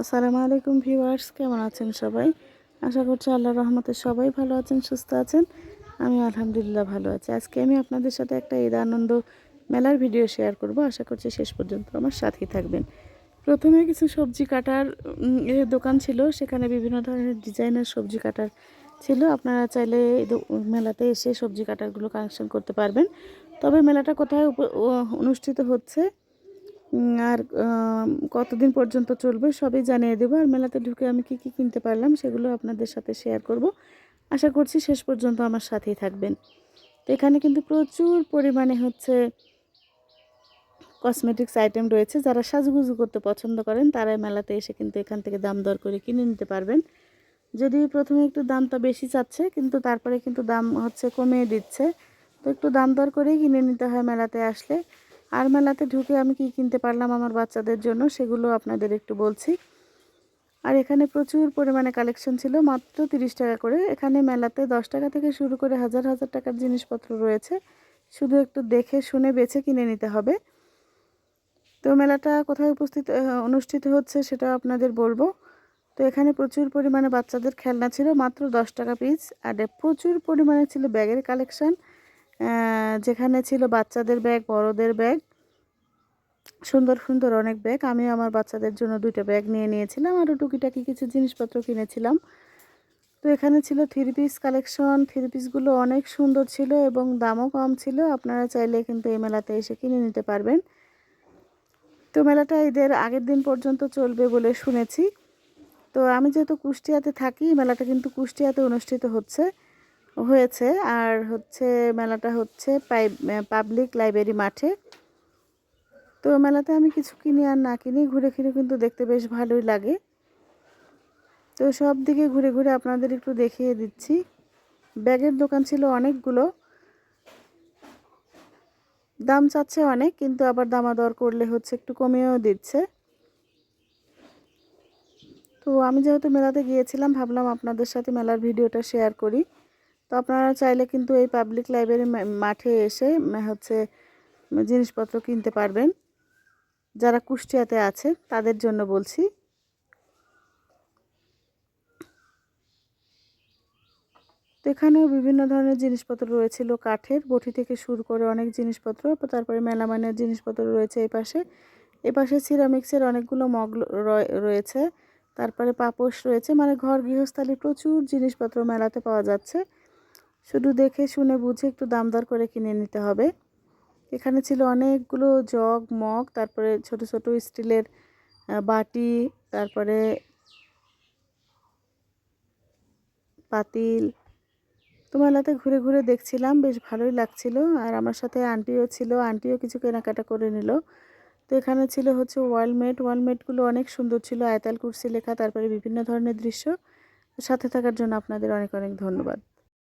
আসসালামু আলাইকুম ভিউয়ার্স, কেমন আছেন সবাই? আশা করছি আল্লাহ রহমতে সবাই ভালো আছেন, সুস্থ আছেন। আমি আলহামদুলিল্লাহ ভালো আছি। আজকে আমি আপনাদের সাথে একটা ঈদ আনন্দ মেলার ভিডিও শেয়ার করব। আশা করছি শেষ পর্যন্ত আমার সাথেই থাকবেন। প্রথমে কিছু সবজি কাটার দোকান ছিল, সেখানে বিভিন্ন ধরনের ডিজাইনের সবজি কাটার ছিল। আপনারা চাইলে মেলাতে এসে সবজি কাটারগুলো কালেকশন করতে পারবেন। তবে মেলাটা কোথায় অনুষ্ঠিত হচ্ছে আর কতদিন পর্যন্ত চলবে সবই জানিয়ে দেবো। আর মেলাতে ঢুকে আমি কি কি কিনতে পারলাম সেগুলো আপনাদের সাথে শেয়ার করব। আশা করছি শেষ পর্যন্ত আমার সাথেই থাকবেন। তো এখানে কিন্তু প্রচুর পরিমাণে হচ্ছে কসমেটিক্স আইটেম রয়েছে। যারা সাজুগুজু করতে পছন্দ করেন, তারাই মেলাতে এসে কিন্তু এখান থেকে দাম দর করে কিনে নিতে পারবেন। যদিও প্রথমে একটু দামটা বেশি চাচ্ছে, কিন্তু তারপরে কিন্তু দাম হচ্ছে কমিয়ে দিচ্ছে। তো একটু দাম দর করেই কিনে নিতে হয় মেলাতে আসলে। আর মেলাতে ঢুকে আমি কি কিনতে পারলাম আমার বাচ্চাদের জন্য সেগুলো আপনাদের একটু বলছি। আর এখানে প্রচুর পরিমাণে কালেকশন ছিল, মাত্র তিরিশ টাকা করে। এখানে মেলাতে দশ টাকা থেকে শুরু করে হাজার হাজার টাকার জিনিসপত্র রয়েছে। শুধু একটু দেখে শুনে বেছে কিনে নিতে হবে। তো মেলাটা কোথায় উপস্থিত অনুষ্ঠিত হচ্ছে সেটা আপনাদের বলব। তো এখানে প্রচুর পরিমাণে বাচ্চাদের খেলনা ছিল, মাত্র দশ টাকা পিস আর প্রচুর পরিমাণে ছিল ব্যাগের কালেকশন যেখানে ছিল বাচ্চাদের ব্যাগ, বড়দের ব্যাগ, সুন্দর সুন্দর অনেক ব্যাগ। আমি আমার বাচ্চাদের জন্য দুইটা ব্যাগ নিয়ে নিয়েছিলাম আরও টুকিটাকি কিছু জিনিসপত্র কিনেছিলাম। তো এখানে ছিল থ্রি পিস কালেকশন। থ্রি পিসগুলো অনেক সুন্দর ছিল এবং দামও কম ছিল। আপনারা চাইলে কিন্তু এই মেলাতে এসে কিনে নিতে পারবেন। তো মেলাটা ঈদের আগের দিন পর্যন্ত চলবে বলে শুনেছি। তো আমি যেহেতু কুষ্টিয়াতে থাকি, মেলাটা কিন্তু কুষ্টিয়াতে অনুষ্ঠিত হচ্ছে। হয়েছে। আর হচ্ছে মেলাটা হচ্ছে পাবলিক লাইব্রেরি মাঠে। তো মেলাতে আমি কিছু কিনি আর না কিনি, ঘুরে ফিরে কিন্তু দেখতে বেশ ভালোই লাগে। তো সব দিকে ঘুরে ঘুরে আপনাদের একটু দেখিয়ে দিচ্ছি। ব্যাগের দোকান ছিল অনেকগুলো। দাম চাচ্ছে অনেক, কিন্তু আবার দামাদর করলে হচ্ছে একটু কমিয়েও দিচ্ছে। তো আমি যেহেতু মেলাতে গিয়েছিলাম, ভাবলাম আপনাদের সাথে মেলার ভিডিওটা শেয়ার করি। তো আপনারা চাইলে কিন্তু এই পাবলিক লাইব্রেরি মাঠে এসে হচ্ছে জিনিসপত্র কিনতে পারবেন। যারা কুষ্টিয়াতে আছে, তাদের জন্য বলছি। তো এখানেও বিভিন্ন ধরনের জিনিসপত্র রয়েছিল কাঠের বটি থেকে শুরু করে অনেক জিনিসপত্র তারপরে মেলামাইনের জিনিসপত্র রয়েছে এই পাশে। এ পাশে সিরামিক্সের অনেকগুলো মগ রয়ে- রয়েছে। তারপরে পাপোশ রয়েছে মানে ঘর গৃহস্থালী প্রচুর জিনিসপত্র মেলাতে পাওয়া যাচ্ছে। শুধু দেখে শুনে বুঝে একটু দাম দর করে কিনে নিতে হবে। এখানে ছিল অনেকগুলো জগ, মগ, তারপরে ছোট ছোট স্টিলের বাটি, তারপরে পাতিল। তো ঘুরে ঘুরে দেখছিলাম, বেশ ভালোই লাগছিল। আর আমার সাথে আন্টিও ছিল, আন্টিও কিছু কেনাকাটা করে নিল। তো এখানে ছিল হচ্ছে ওয়ালমেট ওয়ালমেটগুলো অনেক সুন্দর ছিল, আয়তাল কুর্সি লেখা, তারপরে বিভিন্ন ধরনের দৃশ্য। সাথে থাকার জন্য আপনাদের অনেক অনেক ধন্যবাদ।